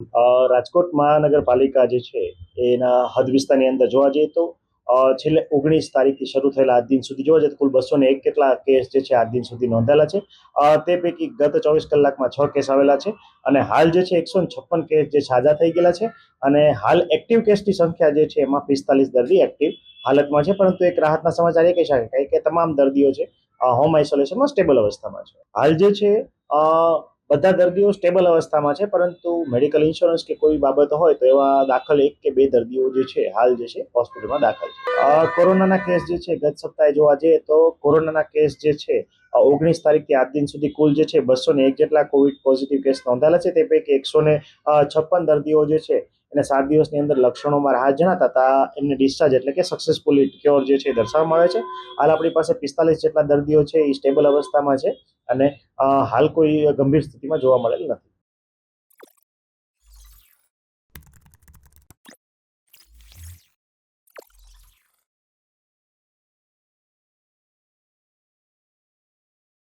રાજકોટ મહાનગરપાલિકા જે છે, એના હદ વિસ્તારની અંદર જોવા જઈએ તો છેલ્લે ઓગણીસ તારીખથી શરૂ થયેલા આજ દિન સુધી જોવા જઈએ તો કુલ બસો ને એક કેટલા કેસ જે છે, આજ દિન સુધી નોંધાયેલા છે. તે પૈકી ગત ચોવીસ કલાકમાં છ કેસ આવેલા છે અને હાલ જે છે, એકસો છપ્પન કેસ જે સાજા થઈ ગયેલા છે અને હાલ એક્ટિવ કેસની સંખ્યા જે છે, એમાં પિસ્તાલીસ દર્દી એક્ટિવ હાલતમાં છે. પરંતુ એક રાહતના સમાચાર એ કહી શકાય કે તમામ દર્દીઓ છે હોમ આઇસોલેશનમાં સ્ટેબલ અવસ્થામાં છે. હાલ જે છે બધા દર્દીઓ સ્ટેબલ અવસ્થામાં છે, પરંતુ મેડિકલ ઇન્સ્યોરન્સ કે કોઈ બાબત હોય તો એવા દાખલ એક કે બે દર્દીઓ જે છે, હાલ જે છે હોસ્પિટલમાં દાખલ છે. કોરોનાના કેસ જે છે, ગત સપ્તાહે જોવા જઈએ તો કોરોનાના કેસ જે છે ઓગણીસ તારીખથી આજ દિન સુધી કુલ જે છે, બસો ને એક જેટલા કોવિડ પોઝિટિવ કેસ નોંધાયેલા છે, તે પૈકી એકસો ને છપ્પન દર્દીઓ જે છે, એને સાત દિવસની અંદર લક્ષણોમાં રાહત જણાતા હતા, એમને ડિસ્ચાર્જ એટલે કે સક્સેસફુલી ક્યોર જે છે દર્શાવવામાં આવે છે. હાલ આપણી પાસે પિસ્તાલીસ જેટલા દર્દીઓ છે, એ સ્ટેબલ અવસ્થામાં છે. અને હાલ કોઈ ગંભીર સ્થિતિમાં જોવા મળેલ નથી.